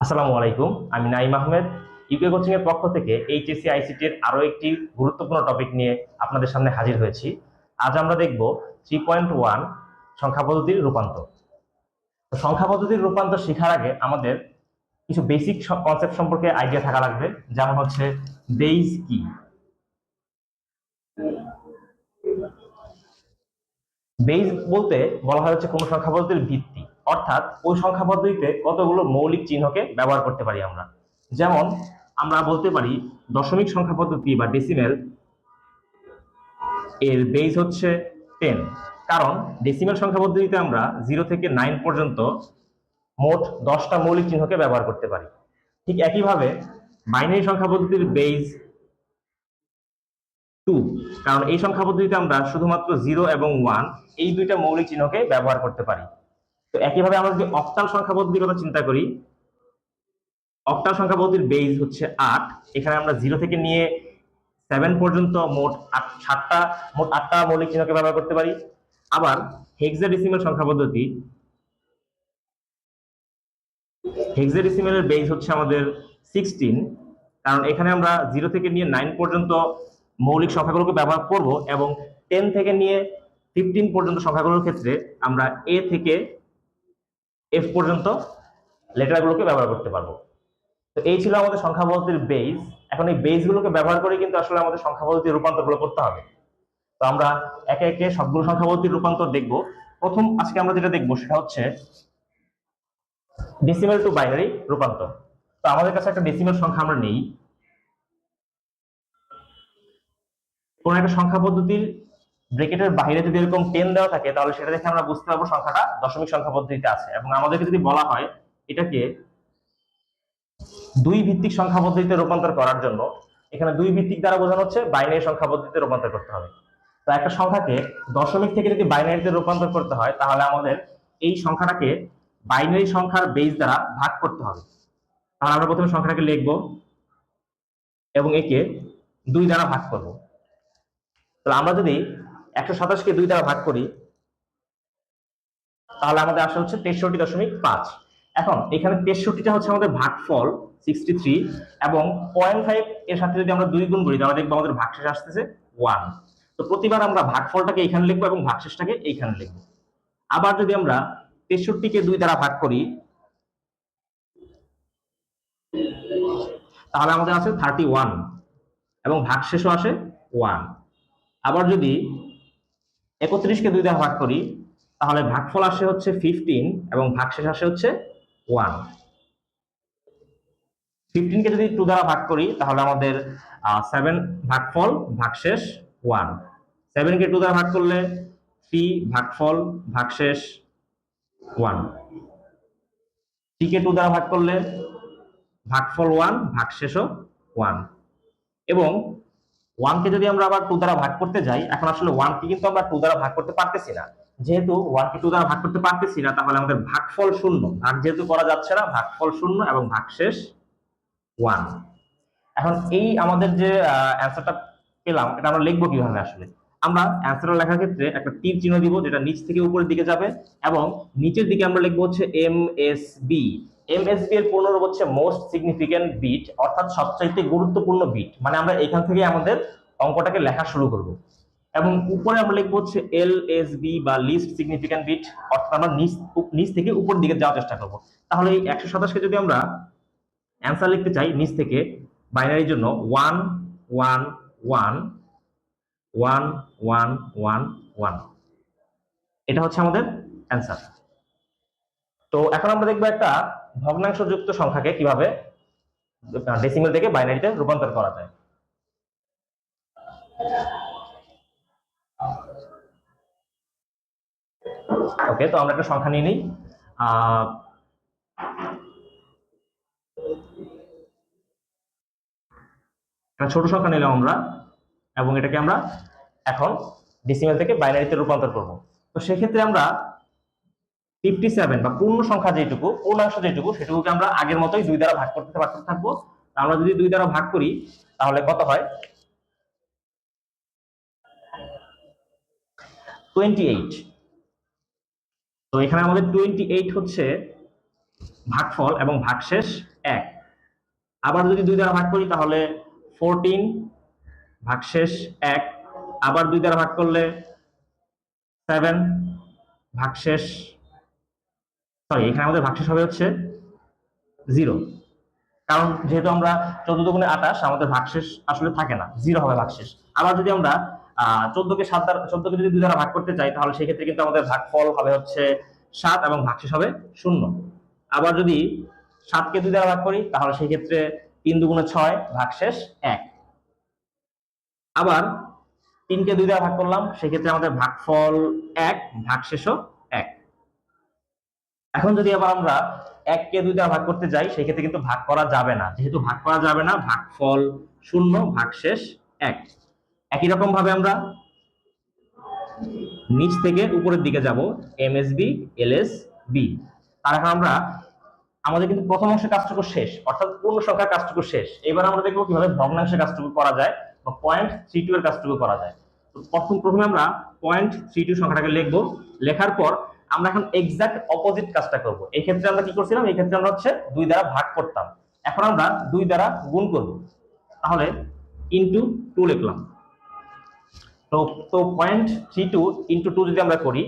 আসসালামু আলাইকুম, আমি নাইম আহমেদ। ইউকে কোচিং এর পক্ষ থেকে এইচএসসি আইসিটি এর আরও একটি গুরুত্বপূর্ণ টপিক নিয়ে আপনাদের সামনে হাজির হয়েছি। আজ আমরা দেখব থ্রি পয়েন্ট ওয়ান সংখ্যা পদ্ধতির রূপান্তর। সংখ্যা পদ্ধতির রূপান্তর শেখার আগে আমাদের কিছু বেসিক কনসেপ্ট সম্পর্কে আইডিয়া থাকা লাগবে, যেমন হচ্ছে বেস কি? বেস বলতে বলা হয় হচ্ছে কোনো সংখ্যা পদ্ধতির ভিত্তি অর্থাৎ ওই সংখ্যা পদ্ধতিতে কতগুলো মৌলিক চিহ্নকে ব্যবহার করতে পারি আমরা? যেমন, আমরা বলতে পারি দশমিক সংখ্যা পদ্ধতি বা ডেসিমেল এর বেস হচ্ছে টেন কারণ ডেসিমেল সংখ্যা পদ্ধতিতে আমরা জিরো থেকে নাইন পর্যন্ত মোট দশটা মৌলিক চিহ্নকে ব্যবহার করতে পারি। ঠিক একইভাবে বাইনারি সংখ্যা পদ্ধতির বেস টু কারণ এই সংখ্যা পদ্ধতিতে আমরা শুধুমাত্র জিরো এবং ওয়ান এই দুইটা মৌলিক চিহ্নকে ব্যবহার করতে পারি। তো একইভাবে আমরা যদি অক্টাল সংখ্যা পদ্ধতির কথা চিন্তা করি, অক্টাল সংখ্যা পদ্ধতির বেস হচ্ছে আট। এখানে আমরা জিরো থেকে নিয়ে সেভেন পর্যন্ত মোট আট, সাতটা, মোট আটটা মৌলিক চিহ্নকে ব্যবহার করতে পারি। আবার হেক্সাডেসিমেল সংখ্যা পদ্ধতি হেক্সাডেসিমেলের বেস হচ্ছে আমাদের সিক্সটিন কারণ এখানে আমরা জিরো থেকে নিয়ে নাইন পর্যন্ত মৌলিক সংখ্যাগুলোকে ব্যবহার করব এবং টেন থেকে নিয়ে ফিফটিন পর্যন্ত সংখ্যাগুলোর ক্ষেত্রে আমরা এ থেকে এফ পর্যন্ত লেটারগুলোকে ব্যবহার করতে পারব। তো এই ছিল আমাদের সংখ্যা পদ্ধতির বেস এখন এই বেসগুলোকে ব্যবহার করে কিন্তু আসলে আমাদের সংখ্যা পদ্ধতির রূপান্তরগুলো করতে হবে। তো আমরা একে একে সবগুলো সংখ্যা পদ্ধতির রূপান্তর দেখব। প্রথম আজকে আমরা যেটা দেখব সেটা হচ্ছে ডেসিমেল টু বাইনারি রূপান্তর। তো আমাদের কাছে একটা ডেসিমেল সংখ্যা আমরা নেই। কোন একটা সংখ্যা পদ্ধতির ব্রেকেটের বাইরে যদি এরকম টেন দেওয়া থাকে, তাহলে সেটা দেখে আমরা বুঝতে পারব সংখ্যাটা দশমিক সংখ্যা পদ্ধতিতে আছে। এবং আমাদেরকে যদি বলা হয়, এটাকে দুই ভিত্তিক সংখ্যা পদ্ধতিতে রূপান্তর করার জন্য, এখানে দুই ভিত্তিক দ্বারা বোঝানো হচ্ছে বাইনারি সংখ্যা পদ্ধতিতে রূপান্তর করতে হবে। তো একটা সংখ্যাকে দশমিক থেকে যদি বাইনারিতে রূপান্তর করতে হয়, তাহলে আমাদের এই সংখ্যাটাকে বাইনারি সংখ্যার বেস দ্বারা ভাগ করতে হবে। তাহলে আমরা প্রথমে সংখ্যাটাকে লিখব এবং একে দুই দ্বারা ভাগ করব। তাহলে আমরা যদি একশো সাতাশকে দুই দ্বারা ভাগ করি, তাহলে আমাদের আসে হচ্ছে তেষট্টি দশমিক পাঁচ। এখন এখানে তেষট্টিটা হচ্ছে আমাদের ভাগফল, সিক্সটি থ্রি, এবং পয়েন্ট ফাইভ এর সাথে যদি আমরা দুই গুণ করি, তাহলে দেখব আমাদের ভাগশেষ আসতেছে ওয়ান। তো প্রতিবার আমরা ভাগফলটাকে এখানে লিখব এবং ভাগশেষটাকে এইখানে লিখব। আবার যদি আমরা তেষট্টিকে দুই দ্বারা ভাগ করি, তাহলে আমাদের আছে থার্টি ওয়ান, এবং ভাগশেষও আসে ওয়ান। আবার যদি একত্রিশকে দুই দ্বারা ভাগ করি, তাহলে ভাগফল আসে হচ্ছে ফিফটিন এবং ভাগশেষ আসে হচ্ছে ওয়ান ফিফটিনকে যদি টু দ্বারা ভাগ করি, তাহলে আমাদের সেভেন ভাগফল, ভাগশেষ ওয়ান সেভেনকে টু দ্বারা ভাগ করলে থ্রি ভাগফল, ভাগশেষ ওয়ান থ্রিকে টু দ্বারা ভাগ করলে ভাগফল ওয়ান ভাগশেষও ওয়ান এবং ওয়ানকে যদি আমরা আবার টু দ্বারা ভাগ করতে যাই, এখন আসলে ওয়ানকে কিন্তু আমরা টু দ্বারা ভাগ করতে পারতেছি না। যেহেতু ওয়ানকে টু দ্বারা ভাগ করতে পারতেছি না, তাহলে আমাদের ভাগফল শূন্য। ভাগ যেহেতু করা যাচ্ছে না, ভাগফল শূন্য এবং ভাগশেষ ওয়ান এখন এই আমাদের যে অ্যান্সারটা পেলাম, এটা আমরা লিখব কীভাবে আসলে? আমরা অ্যান্সারটা লেখার ক্ষেত্রে একটা তীর চিহ্ন দিব, যেটা নিচ থেকে উপরের দিকে যাবে, এবং নিচের দিকে আমরা লিখব হচ্ছে M S B M S B এর পূর্ণরূপ হচ্ছে মোস্ট সিগনিফিক্যান্ট বিট অর্থাৎ সবচাইতে গুরুত্বপূর্ণ বিট মানে আমরা এখান থেকে আমাদের অঙ্কটাকে লেখা শুরু করব। এবং উপরে আমরা লিখব হচ্ছে এল এস বি বা লিস্ট সিগনিফিক্যান্ট বিট অর্থাৎ আমরা নিচ নিচ থেকে উপর দিকে যাওয়ার চেষ্টা করব। তাহলে এই একশো সাতাশকে যদি আমরা অ্যান্সার লিখতে চাই নিচ থেকে বাইনারির জন্য one one one one one one one এটা হচ্ছে আমাদের অ্যান্সার তো এখন আমরা দেখব একটা ভগ্নাংশ যুক্ত সংখ্যাকে কীভাবে ডেসিমেল থেকে বাইনারিতে রূপান্তর করা যায়। ওকে তো আমরা একটা সংখ্যা নিয়ে নিই। ছোট সংখ্যা নিলাম আমরা, এবং এটাকে আমরা এখন ডেসিমেল থেকে বাইনারিতে রূপান্তর করব। তো সেক্ষেত্রে আমরা ফিফটি সেভেন বা পূর্ণ সংখ্যা যেটুকু পূর্ণাংশ যেটুকু, সেটুকুকে আমরা আগের মতোই দুই দ্বারা ভাগ করতে পারতে থাকব। আমরা যদি দুই দ্বারা ভাগ করি, তাহলে কত হয়? টোয়েন্টি এইট তো এখানে আমাদের টোয়েন্টি এইট হচ্ছে ভাগফল এবং ভাগশেষ এক। আবার যদি দুই দ্বারা ভাগ করি, তাহলে ফোরটিন ভাগশেষ এক। আবার দুই দ্বারা ভাগ করলে সেভেন ভাগশেষ সরি এখানে আমাদের ভাগশেষ হবে হচ্ছে জিরো কারণ যেহেতু আমরা চোদ্দ দুগুণে আঠাশ, আমাদের ভাগশেষ আসলে থাকে না জিরো হবে ভাগশেষ। আবার যদি আমরা চোদ্দকে সাত দ্বারা, চোদ্দকে যদি দুই দ্বারা ভাগ করতে চাই, তাহলে সেক্ষেত্রে কিন্তু আমাদের ভাগফল হবে হচ্ছে সাত এবং ভাগশেষ হবে শূন্য। আবার যদি সাতকে দুই দ্বারা ভাগ করি, তাহলে সেই ক্ষেত্রে তিন দুগুণে ছয়, ভাগশেষ এক। আবার তিনকে দুই দ্বারা ভাগ করলাম, সেক্ষেত্রে আমাদের ভাগফল এক, ভাগশেষও এখন যদি আবার আমরা এককে দুই দ্বারা ভাগ করতে যাই, সেক্ষেত্রে কিন্তু ভাগ করা যাবে না। যেহেতু ভাগ করা যাবে না, ভাগফল শূন্য, ভাগশেষ এক। একই রকম ভাবে আমরা নিচ থেকে উপরের দিকে যাব M S B L S B তার এখন আমরা আমাদের কিন্তু প্রথম অংশের কাজটুকু শেষ, অর্থাৎ পূর্ণ সংখ্যার কাজটুকু শেষ। এবার আমরা দেখব কীভাবে ভগ্নাংশের কাজটুকু করা যায় বা পয়েন্ট থ্রি টু এর কাজটুকু করা যায়। প্রথম প্রথমে আমরা পয়েন্ট থ্রি টু সংখ্যাটাকে লিখব। লেখার পর আমরা এখন এক্সাক্ট অপোজিট কাজটা করব। এই ক্ষেত্রে আমরা কি করছিলাম? এই ক্ষেত্রে আমরা হচ্ছে দুই দ্বারা ভাগ করতাম। এখন আমরা দুই দ্বারা গুণ করব। তাহলে ইনটু টু লিখলাম। তো তো point three two into two যদি আমরা করি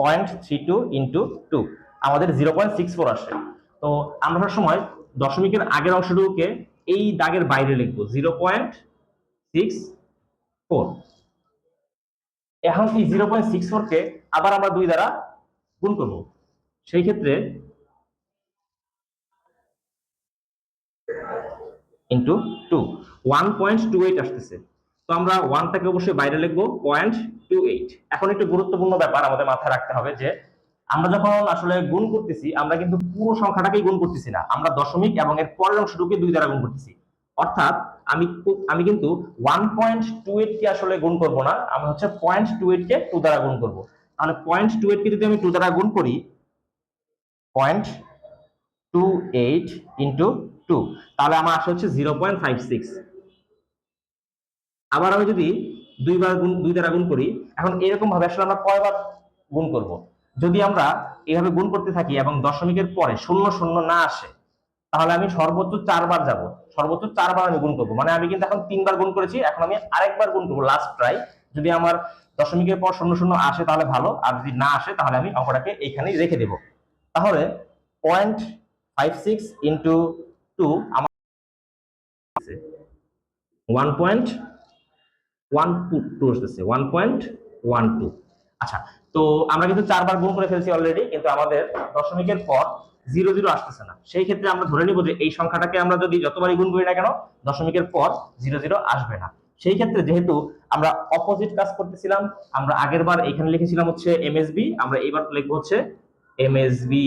point three two into two আমাদের জিরো পয়েন্ট সিক্স ফোর আসে। তো আমরা সব সময় দশমিকের আগের অংশটুকুকে এই দাগের বাইরে লিখব। জিরো পয়েন্ট সিক্স ফোর এখন এই জিরো পয়েন্ট সিক্স ফোরকে আবার আমরা দুই দ্বারা গুণ করব। সেই ক্ষেত্রে into two one point two eight আসতেছে। তো আমরা ওয়ানটাকে অবশ্যই বাইরে লিখব পয়েন্ট টু এইট এখন একটু গুরুত্বপূর্ণ ব্যাপার আমাদের মাথায় রাখতে হবে যে, আমরা যখন আসলে গুণ করতেছি, আমরা কিন্তু পুরো সংখ্যাটাকেই গুণ করতেছি না। আমরা দশমিক এবং এর পরের অংশটুকু দুই দ্বারা গুণ করতেছি। অর্থাৎ আমি আমি কিন্তু ওয়ান পয়েন্ট টু কে আসলে গুণ করব না, আমি হচ্ছে পয়েন্ট টু কে টু দ্বারা গুণ করব। তাহলে পয়েন্ট টু কে যদি আমি টু দ্বারা গুণ করি point two eight into two তাহলে আমার আসে হচ্ছে জিরো পয়েন্ট ফাইভ সিক্স আবার আমি যদি দুইবার গুণ, দুই দ্বারা গুণ করি, এখন এরকম ভাবে আসলে আমরা কয়বার গুণ করব? যদি আমরা এইভাবে গুণ করতে থাকি এবং দশমিকের পরে শূন্য শূন্য না আসে, তাহলে আমি সর্বোচ্চ চারবার যাব। সর্বোচ্চ চারবার আমি গুণ করব। মানে আমি কিন্তু এখন তিনবার গুণ করেছি, এখন আমি আরেকবার গুণ করব লাস্ট ট্রাই যদি আমার দশমিকের পর শূন্য শূন্য আসে তাহলে ভালো, আর যদি না আসে তাহলে আমি অঙ্কটাকে এইখানেই রেখে দেব। তাহলে point five six into two আমার one point one two two আসতেছে ওয়ান পয়েন্ট ওয়ান টু আচ্ছা তো আমরা কিন্তু চারবার গুণ করে ফেলছি অলরেডি কিন্তু আমাদের দশমিকের পর জিরো জিরো আসতেছে না। সেই ক্ষেত্রে আমরা ধরে নিব যে এই সংখ্যাটাকে আমরা যদি যতবারই গুণ করি না কেন, দশমিকের পর জিরো জিরো আসবে না। সেই ক্ষেত্রে যেহেতু আমরা অপোজিট কাজ করতেছিলাম, আমরা আগের বার এখানে লিখেছিলাম হচ্ছে এমএসবি আমরা এইবার লিখব হচ্ছে এমএসবি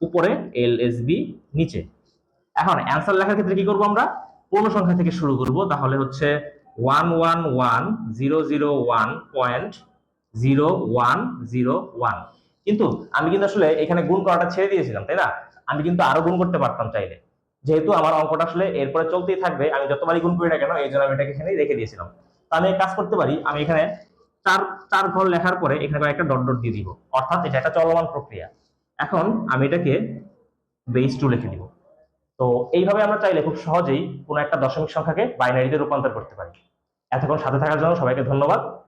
উপরে এলএসবি নিচে। এখন অ্যান্সার লেখার ক্ষেত্রে কি করব আমরা? পূর্ণ সংখ্যা থেকে শুরু করব, তাহলে হচ্ছে one one one zero zero one point zero one zero one কিন্তু আমি কিন্তু আসলে এখানে গুণ করাটা ছেড়ে দিয়েছিলাম, তাই না? আমি কিন্তু আরও গুণ করতে পারতাম চাইলে। যেহেতু আমার অঙ্কটা আসলে এরপরে চলতেই থাকবে, আমি যতবারই গুণ করি না কেন, এই জন্য আমি এটাকে এখানে রেখে দিয়েছিলাম। তো আমি কাজ করতে পারি, আমি এখানে চার চার ঘর লেখার পরে এখানে একটা ডট ডট দিয়ে দিব। অর্থাৎ এটা একটা চলমান প্রক্রিয়া। এখন আমি এটাকে বেস টু লিখে দিব। তো এইভাবে আমরা চাইলে খুব সহজেই কোনো একটা দশমিক সংখ্যাকে বাইনারিতে রূপান্তর করতে পারি। এতক্ষণ সাথে থাকার জন্য সবাইকে ধন্যবাদ।